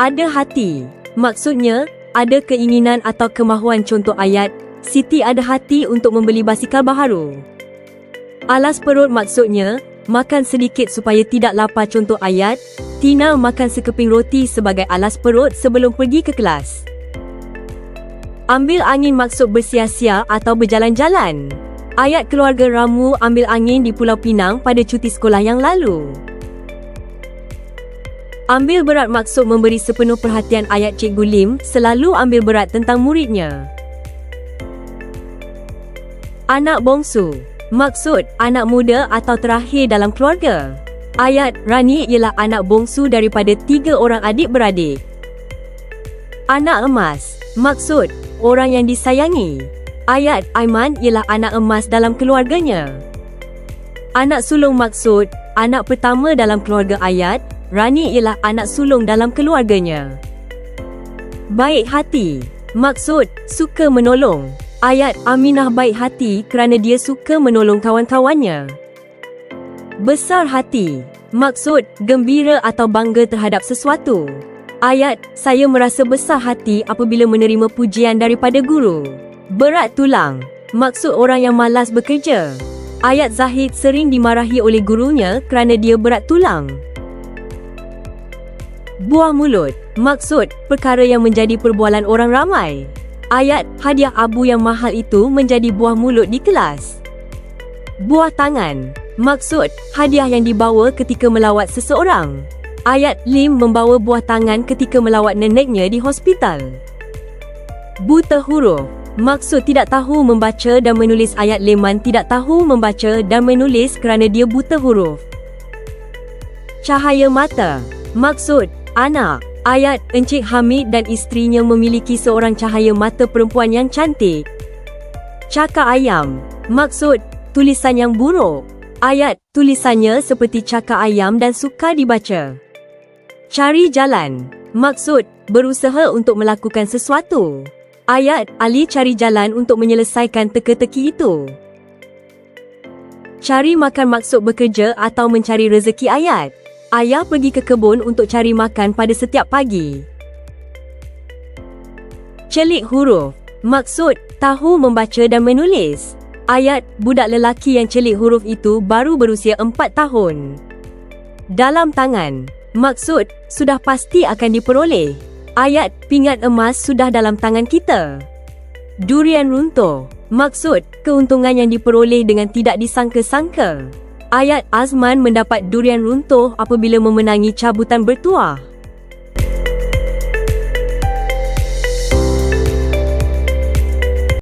Ada hati. Maksudnya, ada keinginan atau kemahuan contoh ayat, Siti ada hati untuk membeli basikal baharu. Alas perut maksudnya, makan sedikit supaya tidak lapar contoh ayat, Tina makan sekeping roti sebagai alas perut sebelum pergi ke kelas. Ambil angin maksud bersia-sia atau berjalan-jalan. Ayat keluarga Ramu ambil angin di Pulau Pinang pada cuti sekolah yang lalu. Ambil berat maksud memberi sepenuh perhatian ayat Cikgu Lim selalu ambil berat tentang muridnya. Anak bongsu Maksud anak muda atau terakhir dalam keluarga. Ayat Rani ialah anak bongsu daripada tiga orang adik-beradik. Anak emas Maksud orang yang disayangi. Ayat Aiman ialah anak emas dalam keluarganya. Anak sulung maksud anak pertama dalam keluarga Ayat Rani ialah anak sulung dalam keluarganya. Baik hati. Maksud, suka menolong. Ayat Aminah baik hati kerana dia suka menolong kawan-kawannya. Besar hati. Maksud, gembira atau bangga terhadap sesuatu. Ayat, saya merasa besar hati apabila menerima pujian daripada guru. Berat tulang. Maksud orang yang malas bekerja. Ayat Zahid sering dimarahi oleh gurunya kerana dia berat tulang. Buah mulut. Maksud, perkara yang menjadi perbualan orang ramai. Ayat, hadiah abu yang mahal itu menjadi buah mulut di kelas. Buah tangan. Maksud, hadiah yang dibawa ketika melawat seseorang. Ayat Lim membawa buah tangan ketika melawat neneknya di hospital. Buta huruf. Maksud tidak tahu membaca dan menulis ayat Leman tidak tahu membaca dan menulis kerana dia buta huruf. Cahaya mata. Maksud, anak. Ayat Encik Hamid dan isterinya memiliki seorang cahaya mata perempuan yang cantik. Cakar ayam. Maksud, tulisan yang buruk. Ayat tulisannya seperti cakar ayam dan suka dibaca. Cari jalan. Maksud, berusaha untuk melakukan sesuatu. Ayat Ali cari jalan untuk menyelesaikan teka-teki itu. Cari makan maksud bekerja atau mencari rezeki ayat. Ayah pergi ke kebun untuk cari makan pada setiap pagi. Celik huruf. Maksud, tahu membaca dan menulis. Ayat, budak lelaki yang celik huruf itu baru berusia empat tahun. Dalam tangan. Maksud, sudah pasti akan diperoleh. Ayat, pingat emas sudah dalam tangan kita. Durian runtuh. Maksud, keuntungan yang diperoleh dengan tidak disangka-sangka. Ayat Azman mendapat durian runtuh apabila memenangi cabutan bertuah.